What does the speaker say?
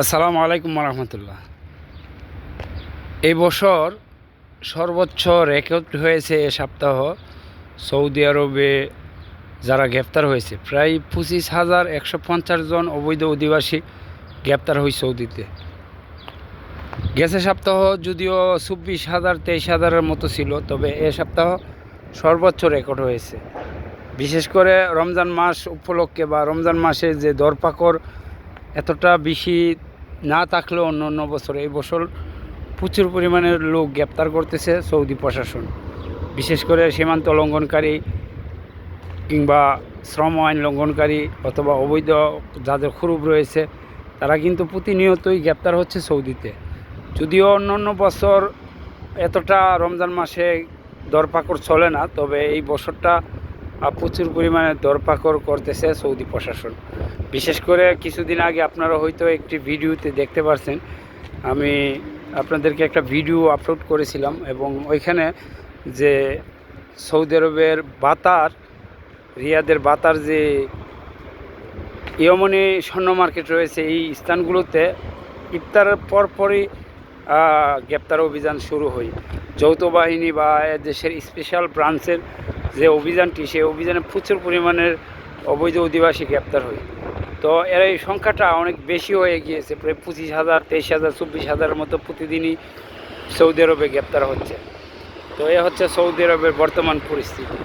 আসসালামু আলাইকুম রহমতুল্লাহ এই বছর সর্বোচ্চ রেকর্ড হয়েছে এ সপ্তাহ সৌদি আরবে যারা গ্রেপ্তার হয়েছে। প্রায় পঁচিশ হাজার একশো পঞ্চাশ জন অবৈধ অধিবাসী গ্রেপ্তার হয় সৌদিতে। গেছে সপ্তাহ যদিও চব্বিশ হাজার, তেইশ হাজারের মতো ছিল, তবে এ সপ্তাহ সর্বোচ্চ রেকর্ড হয়েছে। বিশেষ করে রমজান মাস উপলক্ষে বা রমজান মাসে যে দরপাকড় এতটা বেশি না থাকলেও অন্য অন্য বছর, এই বছর প্রচুর পরিমাণের লোক গ্রেপ্তার করতেছে সৌদি প্রশাসন। বিশেষ করে সীমান্ত লঙ্ঘনকারী কিংবা শ্রম আইন লঙ্ঘনকারী অথবা অবৈধ যাদের খুরুব রয়েছে, তারা কিন্তু প্রতিনিয়তই গ্রেপ্তার হচ্ছে সৌদিতে। যদিও অন্য অন্য বছর এতটা রমজান মাসে দরপাকড় চলে না, তবে এই বছরটা প্রচুর পরিমাণে দরপাকড় করতেছে সৌদি প্রশাসন। বিশেষ করে কিছুদিন আগে আপনারা হয়তো একটি ভিডিওতে দেখতে পারছেন, আমি আপনাদেরকে একটা ভিডিও আপলোড করেছিলাম এবং ওইখানে যে সৌদি আরবের বাতার, রিয়াদের বাতার যে ইয়মনি স্বর্ণ মার্কেট রয়েছে, এই স্থানগুলোতে ইফতারের পরপরই গ্রেপ্তার অভিযান শুরু হয়। যৌথ বাহিনী বা দেশের স্পেশাল ব্রাঞ্চের যে অভিযানটি, সেই অভিযানে প্রচুর পরিমাণের অবৈধ অধিবাসী গ্রেপ্তার হয়। তো এর এই সংখ্যাটা অনেক বেশি হয়ে গিয়েছে, প্রায় পঁচিশ হাজার, তেইশ হাজার, চব্বিশ হাজারের মতো প্রতিদিনই সৌদি আরবে গ্রেপ্তার হচ্ছে। তো এ হচ্ছে সৌদি আরবের বর্তমান পরিস্থিতি।